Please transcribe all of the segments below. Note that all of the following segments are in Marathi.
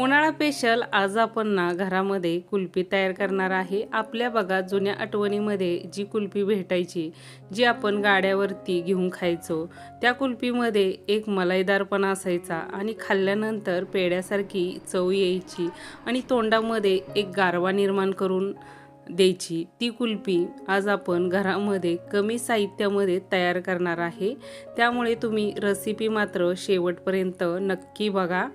उन्हाळा स्पेशल आज आपण ना घरामध्ये कुल्फी तयार करणार आहे. आपल्या बघा जुन्या आठवणीमध्ये जी कुल्फी भेटायची जी आपण गाड्यावरती घेऊन खायचो त्या कुल्फीमध्ये एक मलाईदारपणा असायचा आणि खाल्ल्यानंतर पेड्यासारखी चव यायची आणि तोंडामध्ये एक गारवा निर्माण करून द्यायची. ती कुल्फी आज आपण घरामध्ये कमी साहित्यामध्ये तयार करणार आहे. त्यामुळे तुम्ही रेसिपी मात्र शेवटपर्यंत नक्की बघा.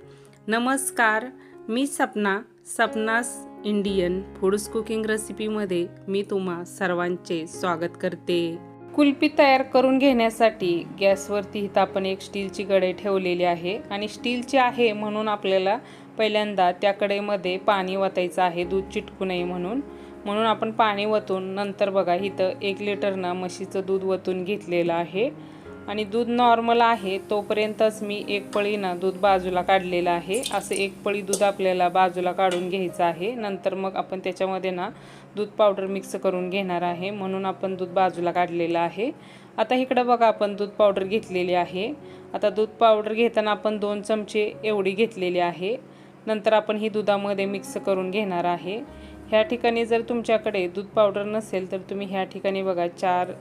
नमस्कार मी Sapna Sapna's Indian foods cooking रेसिपीमध्ये मी तुम्हा सर्वांचे स्वागत करते. कुल्फी तयार करून घेण्यासाठी गॅसवरती इथं आपण एक स्टीलची कढई ठेवलेली आहे आणि स्टीलची आहे म्हणून आपल्याला पहिल्यांदा त्या कढईमध्ये पाणी वतायचं आहे दूध चिटकू नये म्हणून. म्हणून आपण पाणी वतून नंतर बघा इथं एक लिटरनं म्हशीचं दूध वतून घेतलेलं आहे. आणि दूध नॉर्मल आहे तोपर्यंतच मी एक पळी ना दूध बाजूला काढलेलं आहे. असं एक पळी दूध आपल्याला बाजूला काढून घ्यायचं आहे. नंतर मग आपण त्याच्यामध्ये ना दूध पावडर मिक्स करून घेणार आहे. म्हणून आपण दूध बाजूला काढलेलं आहे. आता इकडं बघा आपण दूध पावडर घेतलेली आहे. आता दूध पावडर घेताना आपण दोन चमचे एवढी घेतलेली आहे. नंतर आपण ही दुधामध्ये मिक्स करून घेणार आहे. ह्या ठिकाणी जर तुमच्याकडे दूध पावडर नसेल तर तुम्ही ह्या ठिकाणी बघा चार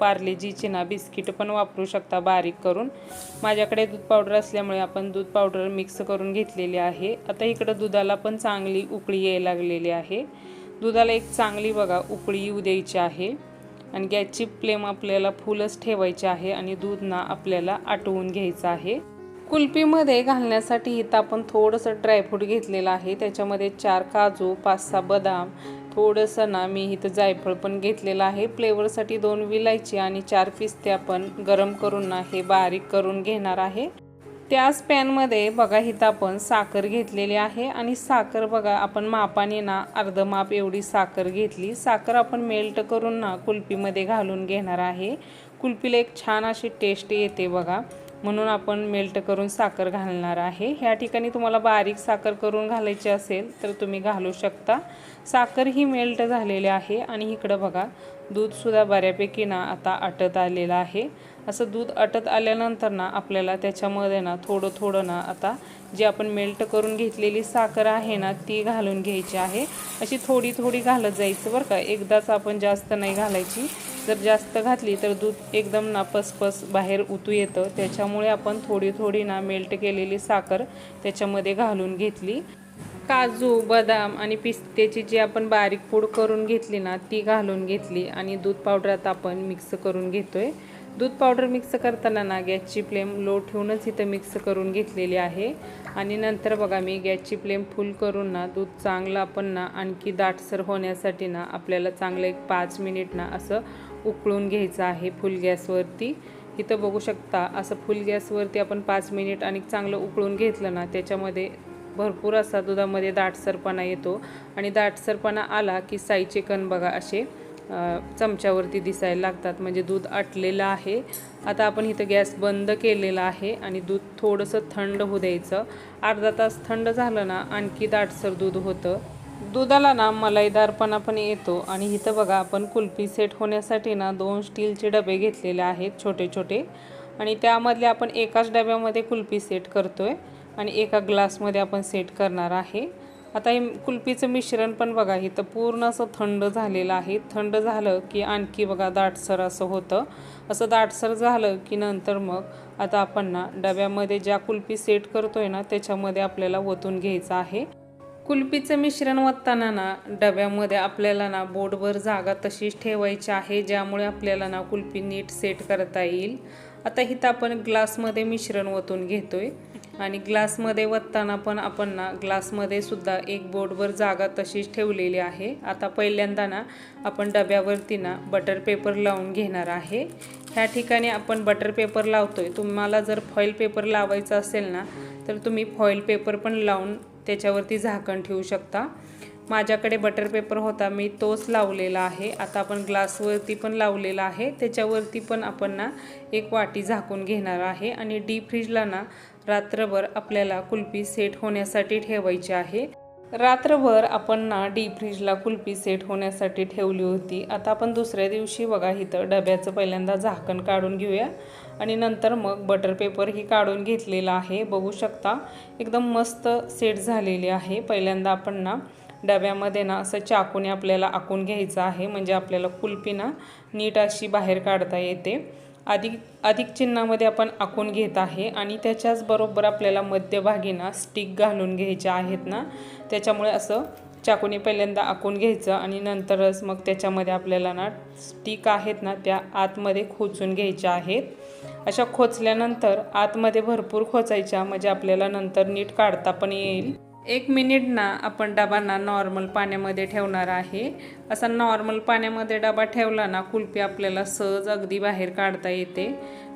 पार्लेजीची ना बिस्किट पण वापरू शकता बारीक करून. माझ्याकडे दूध पावडर असल्यामुळे आपण दूध पावडर मिक्स करून घेतलेली आहे. आता इकडं दुधाला पण चांगली उकळी यायला लागलेली आहे. दुधाला एक चांगली बघा उकळी येऊ द्यायची आहे. आणि गॅसची फ्लेम आपल्याला फुलच ठेवायची आहे आणि दूध ना आपल्याला आटवून घ्यायचं आहे. कुल्फीमध्ये घालण्यासाठी इथं आपण थोडंसं ड्रायफ्रूट घेतलेलं आहे. त्याच्यामध्ये चार काजू पाच सहा बदाम थोडंसं ना मी इथं जायफळ पण घेतलेलं आहे. फ्लेवरसाठी दोन विलायची आणि चार पिस्ते आपण गरम करून ना हे बारीक करून घेणार आहे. त्याच पॅनमध्ये बघा इथं आपण साखर घेतलेली आहे. आणि साखर बघा आपण मापाने ना अर्ध माप एवढी साखर घेतली. साखर आपण मेल्ट करून ना कुल्फीमध्ये घालून घेणार आहे. कुल्फीला एक छान अशी टेस्ट येते बघा. म्हणून आपण मेल्ट करून साखर घालणार आहे. ह्या ठिकाणी तुम्हाला बारीक साखर करून घालायची असेल तर तुम्ही घालू शकता. साखर ही मेल्ट झालेली आहे आणि इकडं बघा दूधसुद्धा बऱ्यापैकी ना आता आटत आलेलं आहे. असं दूध आटत आल्यानंतर ना आपल्याला त्याच्यामध्ये ना थोडं थोडं ना आता जी आपण मेल्ट करून घेतलेली साखर आहे ना ती घालून घ्यायची आहे. अशी थोडी थोडी घालत जायचं बरं का. एकदाच आपण जास्त नाही घालायची. जर जास्त घातली तर दूध एकदम ना पसपस बाहेर उतू येतं. त्याच्यामुळे आपण थोडी थोडी ना मेल्ट केलेली साखर त्याच्यामध्ये घालून घेतली. काजू बदाम आणि पिस्त्याची जी आपण बारीक पूड करून घेतली ना ती घालून घेतली आणि दूध पावडर आता आपण मिक्स करून घेतो आहे दूध पावडर मिक्स करताना ना गॅसची फ्लेम लो ठेवूनच इथं मिक्स करून घेतलेली आहे. आणि नंतर बघा मी गॅसची फ्लेम फुल करून ना दूध चांगलं आपण ना आणखी दाटसर होण्यासाठी ना आपल्याला चांगलं एक पाच मिनिट ना असं उकळून घ्यायचं आहे फुल गॅसवरती. इथं बघू शकता असं फुल गॅसवरती आपण पाच मिनिट आणि चांगलं उकळून घेतलं ना त्याच्यामध्ये भरपूर असा दुधामध्ये दाटसरपणा येतो. आणि दाटसरपणा आला की साईचे कण बघा असे चमच्यावरती दिसायला लागतात. म्हणजे दूध आटलेलं आहे. आता आपण इथं गॅस बंद केलेला आहे आणि दूध थोडंसं थंड होऊ द्यायचं. अर्धा तास थंड झालं ना आणखी दाटसर दूध होतं. दुधाला ना मलाईदारपणा पण येतो आणि इथं बघा आपण कुल्फी सेट होण्यासाठी ना दोन स्टीलचे डबे घेतलेले आहेत छोटे छोटे. आणि त्यामधले आपण एकाच डब्यामध्ये कुल्फी सेट करतो आहे आणि एका ग्लासमध्ये आपण सेट करणार आहे. आता हे कुल्फीचं मिश्रण पण बघा इथं पूर्ण असं थंड झालेलं आहे. थंड झालं की आणखी बघा दाटसर असं होतं. असं दाटसर झालं की नंतर मग आता आपण ना डब्यामध्ये ज्या कुल्फी सेट करतो आहे ना त्याच्यामध्ये आपल्याला ओतून घ्यायचं आहे. कुल्फीचं मिश्रण वतताना ना डब्यामध्ये आपल्याला ना बोटभर जागा तशीच ठेवायची आहे ज्यामुळे आपल्याला ना कुल्फी नीट सेट करता येईल. आता इथं आपण ग्लासमध्ये मिश्रण ओतून आहे आणि ग्लासमध्ये वतताना पण आपण ना ग्लासमध्ये सुद्धा एक बोर्डवर जागा तशीच ठेवलेली आहे. आता पहिल्यांदा ना आपण डब्यावरती ना बटर पेपर लावून घेणार आहे. ह्या ठिकाणी आपण बटर पेपर लावतो आहे तुम्हाला जर फॉईल पेपर लावायचा असेल ना तर तुम्ही फॉईल पेपर पण लावून त्याच्यावरती झाकण ठेवू शकता. माझ्याकडे बटर पेपर होता मी तोच लावलेला आहे. आता आपण ग्लासवरती पण लावलेला आहे. त्याच्यावरती पण आपण ना एक वाटी झाकून घेणार आहे आणि डीप फ्रीजला ना रात्रभर आपल्याला कुल्फी सेट होण्यासाठी ठेवायची आहे. रात्रभर आपण ना डीप फ्रीजला कुल्फी सेट होण्यासाठी ठेवली होती. आता आपण दुसऱ्या दिवशी बघा इथं डब्याचं पहिल्यांदा झाकण काढून घेऊया. आणि नंतर मग बटर पेपर ही काढून घेतलेला आहे. बघू शकता एकदम मस्त सेट झालेली आहे. पहिल्यांदा आपण ना डब्यामध्ये ना असं चाकूने आपल्याला आखून घ्यायचं आहे. म्हणजे आपल्याला कुल्फी ना नीट अशी बाहेर काढता येते. अधिक अधिक चिन्हामध्ये आपण आखून घेत आहे. आणि त्याच्याचबरोबर आपल्याला मध्यभागी ना स्टिक घालून घ्यायच्या आहेत ना. त्याच्यामुळे असं चाकूने पहिल्यांदा आखून घ्यायचं आणि नंतरच मग त्याच्यामध्ये आपल्याला ना स्टिक आहेत ना त्या आतमध्ये खोचून घ्यायच्या आहेत. अशा खोचल्यानंतर आतमध्ये भरपूर खोचायच्या म्हणजे आपल्याला नंतर नीट काढता पण येईल. एक मिनिट ना आपण डबांना नॉर्मल पाण्यामध्ये ठेवणार आहे. असा नॉर्मल पाण्यामध्ये डबा ठेवला ना कुल्फी आपल्याला सहज अगदी बाहेर काढता येते.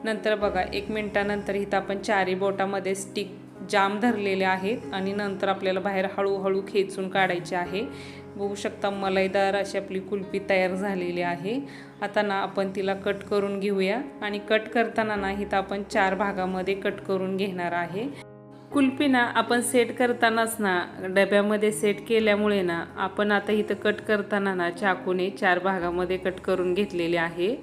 नंतर बघा एक मिनटानंतर इथं आपण चारी बोटामध्ये स्टिक जाम धरलेले आहेत आणि नंतर आपल्याला बाहेर हळूहळू खेचून काढायचे आहे. बघू शकता मलाईदार अशी आपली कुल्फी तयार झालेली आहे. आता ना आपण तिला कट करून घेऊया आणि कट करताना ना इथं आपण चार भागामध्ये कट करून घेणार आहे. कुल्फी ना आपण सेट करतानाच ना डब्यामध्ये सेट केल्यामुळे ना आपण आता इथं कट करताना ना चाकूने चार भागामध्ये कट करून घेतलेले आहे.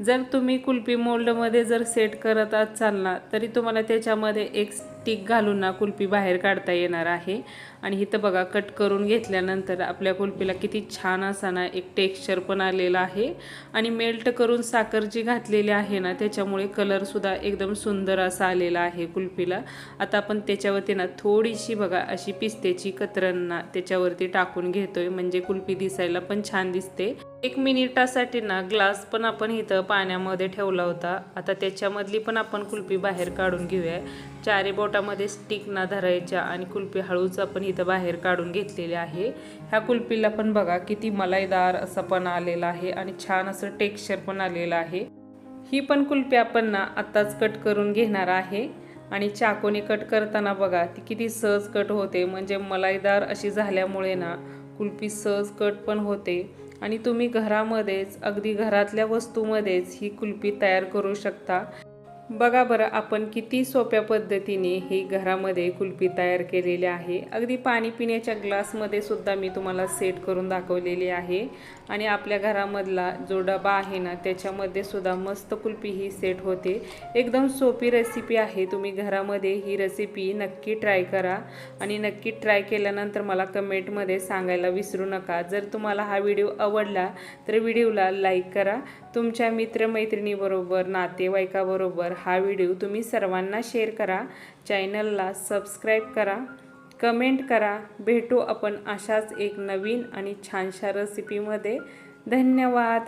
जर तुम्ही कुल्फी मोल्डमध्ये जर सेट करत असाल ना तरी तुम्हाला त्याच्यामध्ये एक स्टिक घालून ना कुल्फी बाहेर काढता येणार आहे. आणि इथं बघा कट करून घेतल्यानंतर आपल्या कुल्फीला किती छान असा ना एक टेक्स्चर पण आलेला आहे. आणि मेल्ट करून साखर जी घातलेली आहे ना त्याच्यामुळे कलरसुद्धा एकदम सुंदर असा आलेला आहे कुल्फीला. आता आपण त्याच्यावरती ना थोडीशी बघा अशी पिस्त्याची कतरण ना त्याच्यावरती टाकून घेतोय. म्हणजे कुल्फी दिसायला पण छान दिसते. एक मिनिटासाठी ना ग्लास पण आपण इथं पाण्यामध्ये ठेवला होता. आता त्याच्यामधली पण आपण कुल्फी बाहेर काढून घेऊया. चारी बोटामध्ये स्टिक ना धरायच्या आणि कुल्फी हळूच आपण इथं बाहेर काढून घेतलेली आहे. ह्या कुल्फीला पण बघा किती मलाईदार असं पण आलेलं आहे आणि छान असं टेक्स्चर पण आलेलं आहे. ही पण कुल्फी आपण ना आत्ताच कट करून घेणार आहे. आणि चाकूने कट करताना बघा ती किती सहज कट होते. म्हणजे मलाईदार अशी झाल्यामुळे ना कुल्फी सहज कट पण होते. आणि तुम्ही घरामध्येच अगदी घरातल्या वस्तूमध्येच ही कुल्फी तयार करू शकता. बघा बरं आपण किती सोप्या पद्धतीने ही घरामध्ये कुल्फी तयार केलेली आहे. अगदी पाणी पिण्याच्या ग्लासमध्ये सुद्धा मी तुम्हाला सेट करून दाखवलेली आहे. आणि आपल्या घरामधला जो डबा आहे ना त्याच्यामध्ये सुद्धा मस्त कुल्फी ही सेट होते. एकदम सोपी रेसिपी आहे. तुम्ही घरामध्ये ही रेसिपी नक्की ट्राय करा. आणि नक्की ट्राय केल्यानंतर मला कमेंटमध्ये सांगायला विसरू नका. जर तुम्हाला हा व्हिडिओ आवडला तर व्हिडिओला लाईक करा. तुमच्या मित्रमैत्रिणीबरोबर नातेवाईकाबरोबर हा व्हिडिओ तुम्ही सर्वांना शेअर करा. चॅनलला सबस्क्राईब करा. कमेंट करा. भेटू आपण अशाच एक नवीन आणि छानशा रेसिपीमध्ये धन्यवाद.